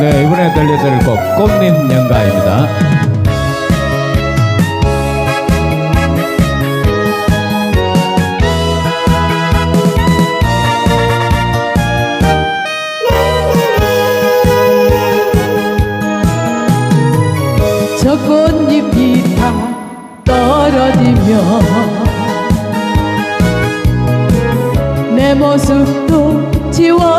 네, 이번에 들려드릴 곡 꽃잎 연가입니다. 저 꽃잎이 다 떨어지면 내 모습도 지워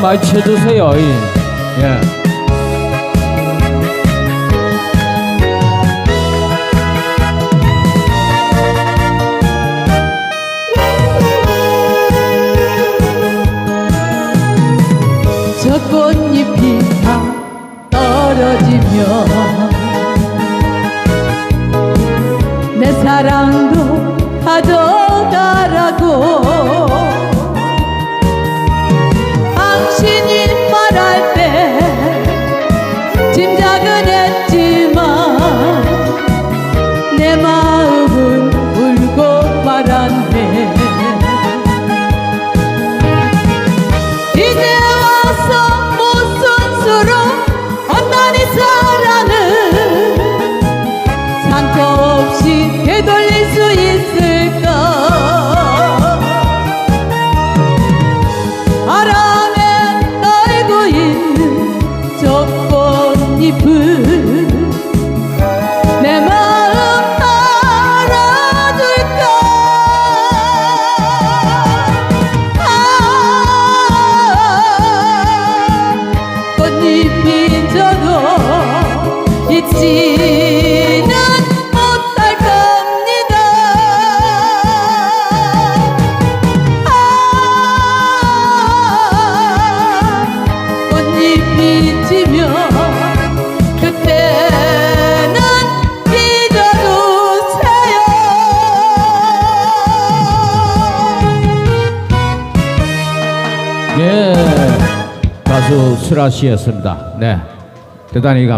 쳐주세요. 이. 예. 저 꽃잎이 다 떨어지면 상처 없이 되돌릴 수 있을까? 바람에 날고 있는 저 꽃잎을 내 마음 알아줄까? 아, 꽃잎이 져도 잊지 예. 가수 수라 씨였습니다. 네. 대단히 감